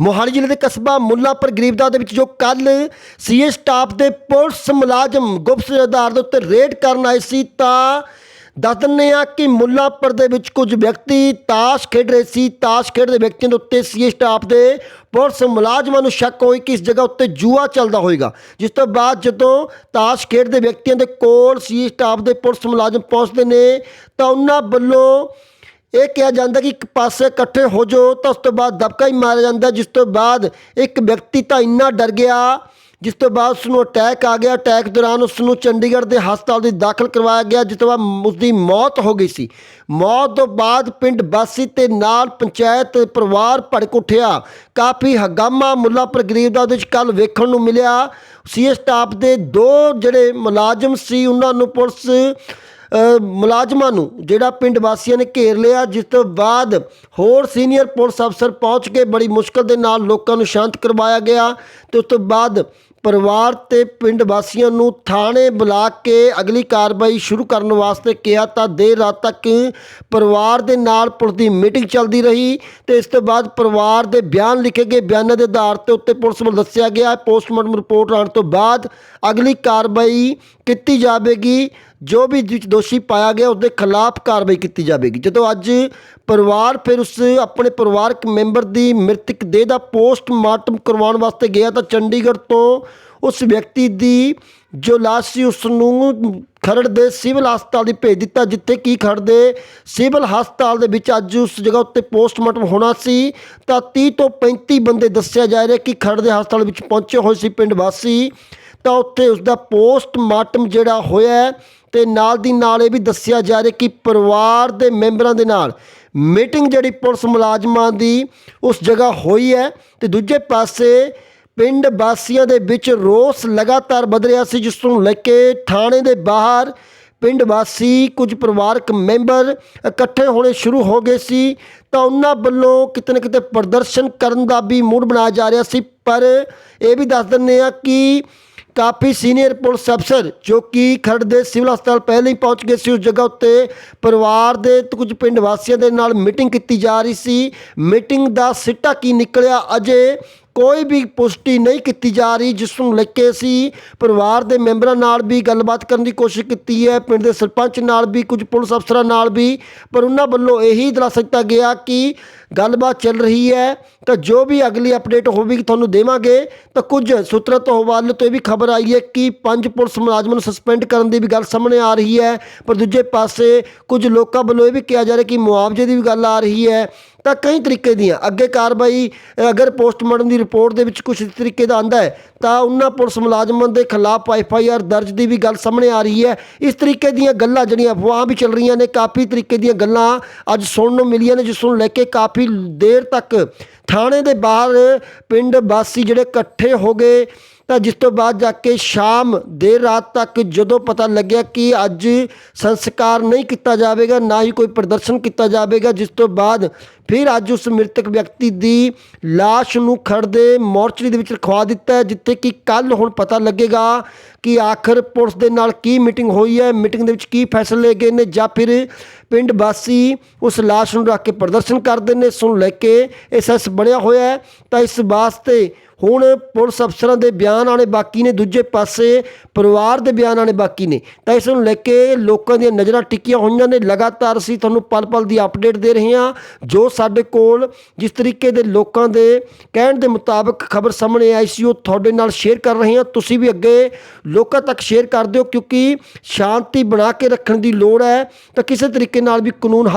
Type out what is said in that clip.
ਮੋਹਾਲੀ ਜ਼ਿਲ੍ਹੇ ਦੇ ਕਸਬਾ ਮੁੱਲਾਂਪੁਰ ਗਰੀਬਦਾ ਦੇ ਵਿੱਚ ਜੋ ਕੱਲ ਸੀਏ ਸਟਾਫ ਦੇ ਪੁਲਿਸ ਮੁਲਾਜ਼ਮ ਗੁਪਤ ਆਧਾਰ ਦੇ ਉੱਤੇ ਰੇਡ ਕਰਨ ਆਏ ਸੀ ਤਾਂ ਦੱਸ ਦਿੰਦੇ ਆ ਕਿ ਮੁੱਲਾਪੁਰ ਦੇ ਵਿੱਚ ਕੁਝ ਵਿਅਕਤੀ ਤਾਸ਼ ਖੇਡ ਰਹੇ ਸੀ। ਤਾਸ਼ ਖੇਡਦੇ ਵਿਅਕਤੀਆਂ ਦੇ ਉੱਤੇ ਸੀਏ ਸਟਾਫ ਦੇ ਪੁਲਿਸ ਮੁਲਾਜ਼ਮਾਂ ਨੂੰ ਸ਼ੱਕ ਹੋਈ ਕਿ ਇਸ ਜਗ੍ਹਾ ਉੱਤੇ ਜੂਆ ਚੱਲਦਾ ਹੋਵੇਗਾ। ਜਿਸ ਤੋਂ ਬਾਅਦ ਜਦੋਂ ਤਾਸ਼ ਖੇਡਦੇ ਵਿਅਕਤੀਆਂ ਦੇ ਕੋਲ ਸੀਏ ਸਟਾਫ ਦੇ ਪੁਲਿਸ ਮੁਲਾਜ਼ਮ ਪਹੁੰਚਦੇ ਨੇ ਤਾਂ ਉਹਨਾਂ ਵੱਲੋਂ ਇਹ ਕਿਹਾ ਜਾਂਦਾ ਕਿ ਇੱਕ ਪਾਸੇ ਇਕੱਠੇ ਹੋ ਜਾਓ ਤਾਂ ਉਸ ਤੋਂ ਬਾਅਦ ਦਬਕਾ ਹੀ ਮਾਰਿਆ ਜਾਂਦਾ, ਜਿਸ ਤੋਂ ਬਾਅਦ ਇੱਕ ਵਿਅਕਤੀ ਤਾਂ ਇੰਨਾ ਡਰ ਗਿਆ, ਜਿਸ ਤੋਂ ਬਾਅਦ ਉਸ ਨੂੰ ਅਟੈਕ ਆ ਗਿਆ। ਅਟੈਕ ਦੌਰਾਨ ਉਸ ਨੂੰ ਚੰਡੀਗੜ੍ਹ ਦੇ ਹਸਪਤਾਲ ਦੇ ਦਾਖਲ ਕਰਵਾਇਆ ਗਿਆ, ਜਿਸ ਤੋਂ ਬਾਅਦ ਉਸ ਦੀ ਮੌਤ ਹੋ ਗਈ ਸੀ। ਮੌਤ ਤੋਂ ਬਾਅਦ ਪਿੰਡ ਵਾਸੀ ਤੇ ਨਾਲ ਪੰਚਾਇਤ ਪਰਿਵਾਰ ਭੜਕ ਉੱਠਿਆ। ਕਾਫੀ ਹੰਗਾਮਾ ਮੁੱਲਾਪੁਰ ਗਰੀਬ ਦਾ ਉਹਦੇ ਵਿੱਚ ਕੱਲ ਵੇਖਣ ਨੂੰ ਮਿਲਿਆ। ਸੀ ਸਟਾਫ ਦੇ ਦੋ ਜਿਹੜੇ ਮੁਲਾਜ਼ਮ ਸੀ, ਉਹਨਾਂ ਨੂੰ ਪੁਲਿਸ ਮੁਲਾਜ਼ਮਾਂ ਨੂੰ, ਜਿਹੜਾ ਪਿੰਡ ਵਾਸੀਆਂ ਨੇ ਘੇਰ ਲਿਆ, ਜਿਸ ਤੋਂ ਬਾਅਦ ਹੋਰ ਸੀਨੀਅਰ ਪੁਲਿਸ ਅਫਸਰ ਪਹੁੰਚ ਕੇ ਬੜੀ ਮੁਸ਼ਕਲ ਦੇ ਨਾਲ ਲੋਕਾਂ ਨੂੰ ਸ਼ਾਂਤ ਕਰਵਾਇਆ ਗਿਆ ਤੇ ਉਸ ਤੋਂ ਬਾਅਦ ਪਰਿਵਾਰ ਤੇ ਪਿੰਡ ਵਾਸੀਆਂ ਨੂੰ ਥਾਣੇ ਬੁਲਾ ਕੇ ਅਗਲੀ ਕਾਰਵਾਈ ਸ਼ੁਰੂ ਕਰਨ ਵਾਸਤੇ ਕਿਹਾ ਤਾਂ ਦੇਰ ਰਾਤ ਤੱਕ ਪਰਿਵਾਰ ਦੇ ਨਾਲ ਪੁਲਿਸ ਦੀ ਮੀਟਿੰਗ ਚੱਲਦੀ ਰਹੀ ਤੇ ਇਸ ਤੋਂ ਬਾਅਦ ਪਰਿਵਾਰ ਦੇ ਬਿਆਨ ਲਿਖੇ ਗਏ। ਬਿਆਨਾਂ ਦੇ ਆਧਾਰ ਤੇ ਉੱਤੇ ਪੁਲਿਸ ਵੱਲੋਂ ਦੱਸਿਆ ਗਿਆ, ਪੋਸਟਮਾਰਟਮ ਰਿਪੋਰਟ ਆਉਣ ਤੋਂ ਬਾਅਦ ਅਗਲੀ ਕਾਰਵਾਈ ਕੀਤੀ ਜਾਵੇਗੀ। ਜੋ ਵੀ ਵਿੱਚ ਦੋਸ਼ੀ ਪਾਇਆ ਗਿਆ ਉਸ ਦੇ ਖਿਲਾਫ ਕਾਰਵਾਈ ਕੀਤੀ ਜਾਵੇਗੀ। ਜਦੋਂ ਅੱਜ ਪਰਿਵਾਰ ਫਿਰ ਉਸ ਆਪਣੇ ਪਰਿਵਾਰਕ ਮੈਂਬਰ ਦੀ ਮ੍ਰਿਤਕ ਦੇਹ ਦਾ ਪੋਸਟਮਾਰਟਮ ਕਰਵਾਉਣ ਵਾਸਤੇ ਗਿਆ ਤਾਂ ਚੰਡੀਗੜ੍ਹ ਤੋਂ ਉਸ ਵਿਅਕਤੀ ਦੀ ਜੋ ਲਾਸ਼ ਸੀ, ਉਸ ਨੂੰ ਖਰੜ ਦੇ ਸਿਵਲ ਹਸਪਤਾਲ ਦੀ ਭੇਜ ਦਿੱਤਾ, ਜਿੱਥੇ ਕੀ ਖਰੜ ਦੇ ਸਿਵਲ ਹਸਪਤਾਲ ਦੇ ਵਿੱਚ ਅੱਜ ਉਸ ਜਗ੍ਹਾ ਉੱਤੇ ਪੋਸਟਮਾਰਟਮ ਹੋਣਾ ਸੀ। ਤਾਂ 30 ਤੋਂ 35 ਬੰਦੇ ਦੱਸਿਆ ਜਾ ਰਿਹਾ ਕਿ ਖਰੜ ਦੇ ਹਸਪਤਾਲ ਵਿੱਚ ਪਹੁੰਚੇ ਹੋਏ ਸੀ ਪਿੰਡ ਵਾਸੀ। ਤਾਂ ਉੱਥੇ ਉਸ ਦਾ ਪੋਸਟਮਾਰਟਮ ਜਿਹੜਾ ਹੋਇਆ ਹੈ ਤੇ ਨਾਲ ਦੀ ਨਾਲ ਇਹ ਵੀ ਦੱਸਿਆ ਜਾ ਰਿਹਾ ਕਿ ਪਰਿਵਾਰ ਦੇ ਮੈਂਬਰਾਂ ਦੇ ਨਾਲ ਮੀਟਿੰਗ ਜਿਹੜੀ ਪੁਲਿਸ ਮੁਲਾਜ਼ਮਾਂ ਦੀ ਉਸ ਜਗ੍ਹਾ ਹੋਈ ਹੈ। ਤੇ ਦੂਜੇ ਪਾਸੇ ਪਿੰਡ ਵਾਸੀਆਂ ਦੇ ਵਿੱਚ ਰੋਸ ਲਗਾਤਾਰ ਵੱਧ ਰਿਹਾ ਸੀ, ਜਿਸ ਨੂੰ ਲੈ ਕੇ ਥਾਣੇ ਦੇ ਬਾਹਰ ਪਿੰਡ ਵਾਸੀ ਕੁਝ ਪਰਿਵਾਰਕ ਮੈਂਬਰ ਇਕੱਠੇ ਹੋਣੇ ਸ਼ੁਰੂ ਹੋ ਗਏ ਸੀ। ਤਾਂ ਉਹਨਾਂ ਵੱਲੋਂ ਕਿਤੇ ਨਾ ਕਿਤੇ ਪ੍ਰਦਰਸ਼ਨ ਕਰਨ ਦਾ ਵੀ ਮੂਡ ਬਣਾਇਆ ਜਾ ਰਿਹਾ ਸੀ। ਪਰ ਇਹ ਵੀ ਦੱਸ ਦਿੰਦੇ ਆ ਕਿ ਕਾਫੀ ਸੀਨੀਅਰ ਪੁਲਿਸ ਅਫਸਰ ਜੋ ਕਿ ਖਰੜ ਦੇ ਸਿਵਲ ਹਸਪਤਾਲ ਪਹਿਲਾਂ ਹੀ ਪਹੁੰਚ ਗਏ ਸੀ, ਉਸ ਜਗ੍ਹਾ ਉੱਤੇ ਪਰਿਵਾਰ ਦੇ ਕੁਝ ਪਿੰਡ ਵਾਸੀਆਂ ਦੇ ਨਾਲ ਮੀਟਿੰਗ ਕੀਤੀ ਜਾ ਰਹੀ ਸੀ। ਮੀਟਿੰਗ ਦਾ ਸਿੱਟਾ ਕੀ ਨਿਕਲਿਆ? ਅਜੇ ਕੋਈ ਵੀ ਪੁਸ਼ਟੀ ਨਹੀਂ ਕੀਤੀ ਜਾ ਰਹੀ, ਜਿਸ ਨੂੰ ਲੈ ਕੇ ਅਸੀਂ ਪਰਿਵਾਰ ਦੇ ਮੈਂਬਰਾਂ ਨਾਲ ਵੀ ਗੱਲਬਾਤ ਕਰਨ ਦੀ ਕੋਸ਼ਿਸ਼ ਕੀਤੀ ਹੈ, ਪਿੰਡ ਦੇ ਸਰਪੰਚ ਨਾਲ ਵੀ, ਕੁਝ ਪੁਲਿਸ ਅਫਸਰਾਂ ਨਾਲ ਵੀ, ਪਰ ਉਹਨਾਂ ਵੱਲੋਂ ਇਹੀ ਦਿਲਾਸਾ ਦਿੱਤਾ ਗਿਆ ਕਿ ਗੱਲਬਾਤ ਚੱਲ ਰਹੀ ਹੈ ਤਾਂ ਜੋ ਵੀ ਅਗਲੀ ਅਪਡੇਟ ਹੋਵੇਗੀ ਤੁਹਾਨੂੰ ਦੇਵਾਂਗੇ। ਤਾਂ ਕੁਝ ਸੂਤਰਾਂ ਤੋਂ ਹਵਾਲੇ ਤੋਂ ਇਹ ਵੀ ਖਬਰ ਆਈ ਹੈ ਕਿ ਪੰਜ ਪੁਲਿਸ ਮੁਲਾਜ਼ਮਾਂ ਨੂੰ ਸਸਪੈਂਡ ਕਰਨ ਦੀ ਵੀ ਗੱਲ ਸਾਹਮਣੇ ਆ ਰਹੀ ਹੈ, ਪਰ ਦੂਜੇ ਪਾਸੇ ਕੁਝ ਲੋਕਾਂ ਵੱਲੋਂ ਇਹ ਵੀ ਕਿਹਾ ਜਾ ਰਿਹਾ ਕਿ ਮੁਆਵਜ਼ੇ ਦੀ ਵੀ ਗੱਲ ਆ ਰਹੀ ਹੈ। ਤਾਂ ਕਈ ਤਰੀਕੇ ਦੀਆਂ। ਅੱਗੇ ਕਾਰਵਾਈ ਅਗਰ ਪੋਸਟਮਾਰਟਮ ਦੀ ਰਿਪੋਰਟ ਦੇ ਵਿੱਚ ਕੁਝ ਤਰੀਕੇ ਦਾ ਆਂਦਾ ਹੈ, ਤਾਂ ਉਹਨਾਂ ਪੁਲਿਸ ਮੁਲਾਜ਼ਮਾਂ ਦੇ ਖਿਲਾਫ ਐਫ ਆਈ ਆਰ ਦਰਜ ਦੀ ਵੀ ਗੱਲ ਸਾਹਮਣੇ ਆ ਰਹੀ ਹੈ। ਇਸ ਤਰੀਕੇ ਦੀਆਂ ਗੱਲਾਂ ਜਿਹੜੀਆਂ ਅਫਵਾਹਾਂ ਵੀ ਚੱਲ ਰਹੀਆਂ ਨੇ, ਕਾਫੀ ਤਰੀਕੇ ਦੀਆਂ ਗੱਲਾਂ ਅੱਜ ਸੁਣਨ ਨੂੰ ਮਿਲੀਆਂ ਨੇ, ਜਿਸ ਨੂੰ ਲੈ ਕੇ ਕਾਫੀ ਦੇਰ ਤੱਕ ਥਾਣੇ ਦੇ ਬਾਹਰ ਪਿੰਡ ਵਾਸੀ ਜਿਹੜੇ ਇਕੱਠੇ ਹੋ ਗਏ, ਤਾਂ ਜਿਸ ਤੋਂ ਬਾਅਦ ਜਾ ਕੇ ਸ਼ਾਮ ਦੇਰ ਰਾਤ ਤੱਕ ਜਦੋਂ ਪਤਾ ਲੱਗਿਆ ਕਿ ਅੱਜ ਸੰਸਕਾਰ ਨਹੀਂ ਕੀਤਾ ਜਾਵੇਗਾ, ਨਾ ਹੀ ਕੋਈ ਪ੍ਰਦਰਸ਼ਨ ਕੀਤਾ ਜਾਵੇਗਾ, ਜਿਸ ਤੋਂ ਬਾਅਦ ਫਿਰ ਅੱਜ ਉਸ ਮ੍ਰਿਤਕ ਵਿਅਕਤੀ ਦੀ ਲਾਸ਼ ਨੂੰ ਖੜਦੇ ਮੋਰਚਰੀ ਦੇ ਵਿੱਚ ਰਖਵਾ ਦਿੱਤਾ ਜਿੱਥੇ ਕਿ ਕੱਲ ਹੁਣ ਪਤਾ ਲੱਗੇਗਾ ਕਿ ਆਖਰ ਪੁਲਿਸ ਦੇ ਨਾਲ ਕੀ ਮੀਟਿੰਗ ਹੋਈ ਹੈ, ਮੀਟਿੰਗ ਦੇ ਵਿੱਚ ਕੀ ਫੈਸਲੇ ਲਏ ਗਏ ਨੇ ਜਾਂ ਫਿਰ ਪਿੰਡ ਵਾਸੀ ਉਸ ਲਾਸ਼ ਨੂੰ ਰੱਖ ਕੇ ਪ੍ਰਦਰਸ਼ਨ ਕਰਦੇ ਨੇ, ਇਸ ਨੂੰ ਲੈ ਕੇ ਐਸਐਸ ਬਣਿਆ ਹੋਇਆ ਹੈ। ਤਾਂ ਇਸ ਵਾਸਤੇ ਹੁਣ ਪੁਲਿਸ ਅਫਸਰਾਂ ਦੇ ਬਿਆਨ ਆਣੇ ਬਾਕੀ ਨੇ, ਦੂਜੇ ਪਾਸੇ ਪਰਿਵਾਰ ਦੇ ਬਿਆਨ ਆਣੇ ਬਾਕੀ ਨੇ। ਤਾਂ ਇਸ ਨੂੰ ਲੈ ਕੇ ਲੋਕਾਂ ਦੀਆਂ ਨਜ਼ਰਾਂ ਟਿੱਕੀਆਂ ਹੋਈਆਂ ਨੇ, ਲਗਾਤਾਰ ਅਸੀਂ ਤੁਹਾਨੂੰ ਪਲ-ਪਲ ਦੀ ਅਪਡੇਟ ਦੇ ਰਹੇ ਹਾਂ, ਜੋ ਸਾਡੇ ਕੋਲ ਜਿਸ ਤਰੀਕੇ ਦੇ ਲੋਕਾਂ ਦੇ ਕਹਿਣ ਦੇ ਮੁਤਾਬਕ ਖਬਰ ਸਾਹਮਣੇ ਆਈ ਸੀ, ਉਹ ਤੁਹਾਡੇ ਨਾਲ ਸ਼ੇਅਰ ਕਰ ਰਹੇ ਹਾਂ। ਤੁਸੀਂ ਵੀ ਅੱਗੇ ਲੋਕਾਂ ਤੱਕ ਸ਼ੇਅਰ ਕਰ ਦਿਓ ਕਿਉਂਕਿ ਸ਼ਾਂਤੀ ਬਣਾ ਕੇ ਰੱਖਣ ਦੀ ਲੋੜ ਹੈ ਤਾਂ ਕਿਸੇ ਤਰੀਕੇ ਨਾਲ ਵੀ ਕਾਨੂੰਨ ਹੱਥ